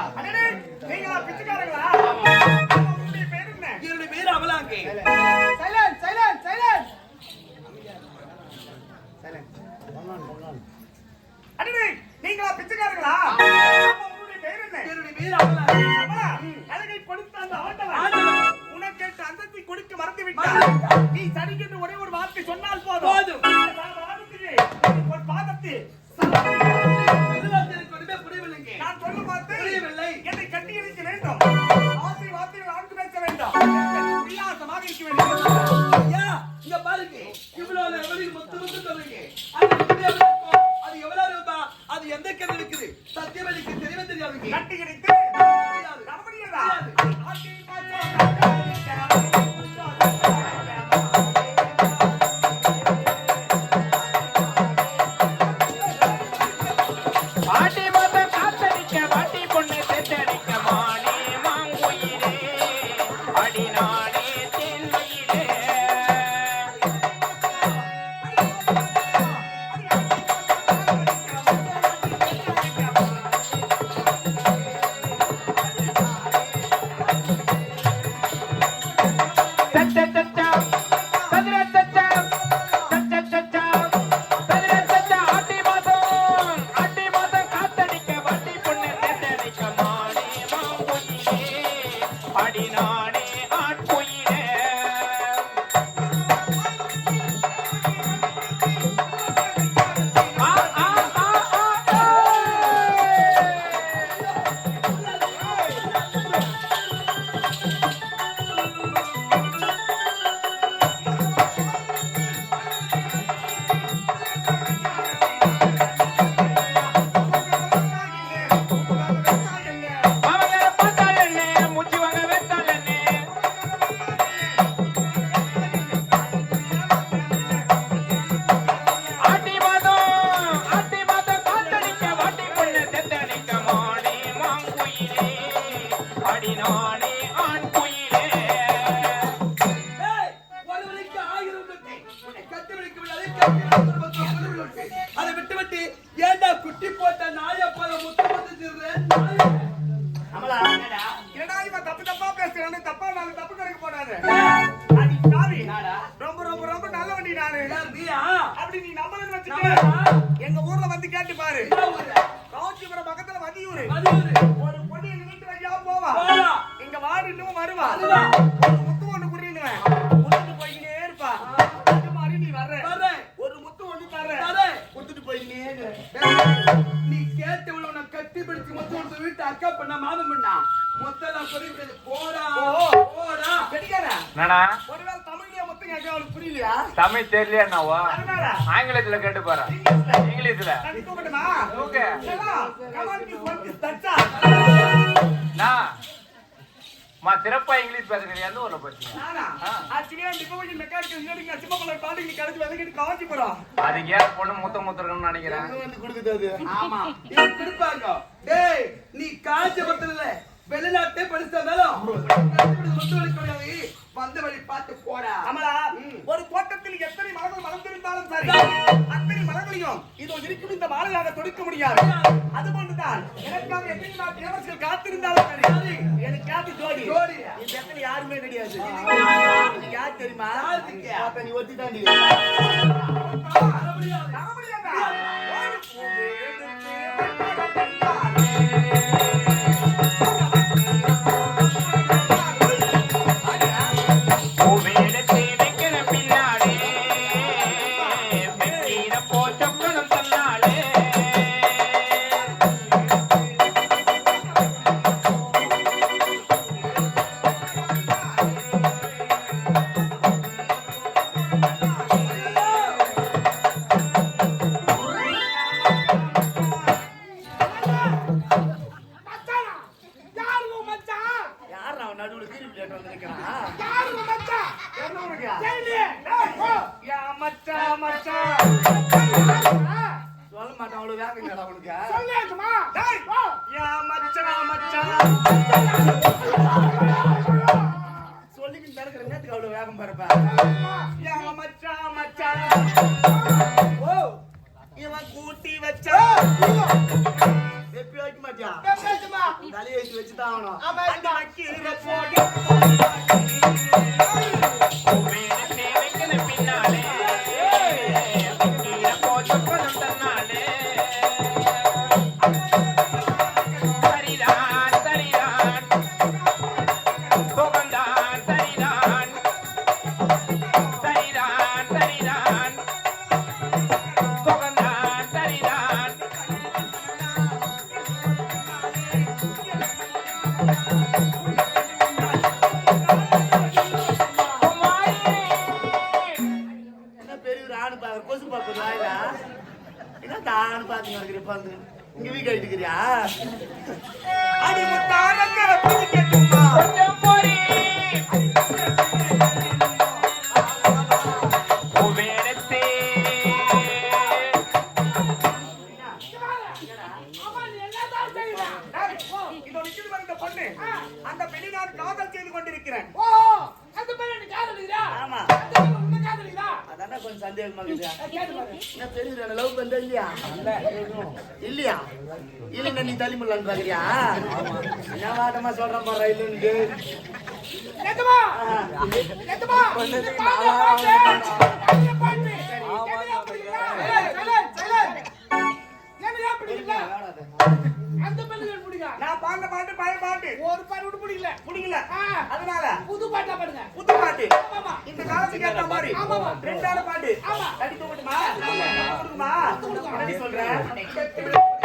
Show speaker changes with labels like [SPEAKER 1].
[SPEAKER 1] ஐயா
[SPEAKER 2] அடடே, நீங்களா பிச்சைக்காரங்களா? உங்களுடைய பேர் என்ன?
[SPEAKER 1] என்னுடைய பேர் அமலாங்கி
[SPEAKER 2] Silence, silence, silence. அடடே, நீங்களா பிச்சைக்காரங்களா? உங்களுடைய பேர் என்ன?
[SPEAKER 1] என்னுடைய பேர் அமலாங்கி
[SPEAKER 2] அம்மா, அழகை கொடுத்த அந்த ஆண்டவன். உனக்கேற்ற அந்தஸ்தை கொடுக்க மறந்து விட்டார். நீ சரிக்கென்று ஒரே ஒரு வார்த்தை சொன்னால் போதும் ஒரு பாதத்தில்
[SPEAKER 1] அது எந்த கதை இருக்குது சத்தியம் எனக்கு தெரியவே தெரியாது.
[SPEAKER 3] அடி நானே ஆண் குயிலே
[SPEAKER 1] ஆயிரம் கட்டி முடியாது. அதை விட்டு விட்டு ஏண்டா குட்டி போட்ட நாய போல முத்து
[SPEAKER 2] இவன் தப்பு தப்பா பேசுறான்னு தப்பா நாலு தப்பு அடி சாவி ரொம்ப ரொம்ப ரொம்ப நல்ல வண்டி நானு? அப்படி நீ நம்பலன்னு வச்சுக்க? எங்க ஊர்ல வந்து கேட்டு பாரு? காஞ்சிபுரம் பக்கத்துல மதியூரு. ஒரு ஒரு முத்து ஒண்ணு குடினுவேன் குடுத்துட்டு போய்கிட்டே இருப்பா. இந்த மாதிரி நீ வர்ற. ஒரு முத்து ஒண்ணு
[SPEAKER 1] தரேன்.
[SPEAKER 2] குடுத்துட்டு போய்கிட்டே.
[SPEAKER 1] நீ கேட்டவள உன்னை கட்டி பிடிச்சு மொத்தம் உனக்கு வீட்டு அக்கா பண்ண மாமன் பண்ணா. மொத்தம் சொல்லிவிட்டது போடா. போடா.
[SPEAKER 2] கெட்டிக்கார
[SPEAKER 3] நானா
[SPEAKER 2] ஒருவேளை தமிழ்லயே மொத்தம் கேட்க அவளுக்கு புரியலையா?
[SPEAKER 3] தமிழ் தெரியலையா என்னவோ? ஆங்கிலத்துல கேட்டு பாரு
[SPEAKER 2] இங்கிலீஷ்ல. நான்
[SPEAKER 3] ஓகே. நான் மா சிறப்பா இங்கிலீஷ் பேசுறீங்க எந்த ஊர்ல போச்சீங்க
[SPEAKER 2] நானா?
[SPEAKER 3] ஆ.
[SPEAKER 2] Actually, I'm becoming a mechanical engineering at சிம்மப்பள்ளம் college கிடைச்சு வந்துக்கிட்டு காஞ்சிபுரம்.
[SPEAKER 3] அதுக்கு ஏன் பொண்ணு முத்த முத்திருக்கணும்னு நினைக்கிறேன்?
[SPEAKER 2] வந்து கொடுக்குது அது?
[SPEAKER 1] ஆமா. இது பிடிப்பாங்க டேய் நீ காஞ்சிபுரத்துல இல்ல வெளிநாட்டே படிச்சாலும் முத்து வந்த வழி பார்த்து போடா.
[SPEAKER 2] அமலா, ஒரு தோட்டத்தில் எத்தனை மலர்கள் மலர்ந்திருந்தாலும் சரி அத்தனை மலர்களையும் இதோ இருக்கும் இந்த மாலையாக தொடுக்க முடியாது. அதுபோன்றுதான் எனக்காக எத்தனை நாள் தேவர்கள் காத்திருந்தாலும் சரி எனக்காக ஜோடி
[SPEAKER 1] ஜோடி.
[SPEAKER 2] இந்த இடத்துல யாருமே கிடையாது யார் தெரியுமா? அப்ப நீ ஒத்தி தாண்டி சொல்ல மாட்டான், அவ்வளவு வேகம் உனக்கு. யா மச்சான். சொல்லிக்கிட்டு நேரத்துக்கு அவ்வளவு வேகம் பாருப்பா. யா மச்சான், மச்சான். ஓ, இவன் கூட்டி வச்சா வெப்பி வைக்க மாட்டியா தலையை தாவணும் என்ன தானு பாத்துங்க இருக்கிற பந்து இங்க ஆயிட்டுக்கிறியா அடி பிடிக்கட்டுமா
[SPEAKER 3] பொறி
[SPEAKER 2] பொண்ணு அந்த பெண்ணை நான் காதல் செய்து கொண்டிருக்கிறேன்.
[SPEAKER 4] ஓ, அந்த நீ காதலிக்கிறா?
[SPEAKER 2] ஆமா. அதானே கொஞ்சம் சந்தேகமா இருக்குதா பெரிய லவ் பண்ற இல்லையா இல்லையா இல்லைங்க நீ தள்ளி முடலான்னு பாக்குறியா என்ன வாட்டமா சொல்றேன் பாரு இல்லைன்னு
[SPEAKER 4] பிடிக்கல? பிடிக்கல? அந்த பெண்ணுக்கு பிடிக்கா?
[SPEAKER 2] நான் பாடின பாட்டு பழைய பாட்டு
[SPEAKER 4] ஒரு பாட்டு பிடிக்கல.
[SPEAKER 2] பிடிக்கல. அதனால
[SPEAKER 4] புது பாட்டா பாடுங்க.
[SPEAKER 2] புது பாட்டு
[SPEAKER 4] ஆமாமா.
[SPEAKER 2] இந்த காலத்துக்கு ஏத்த மாதிரி பாட்டு. சொல்றேன்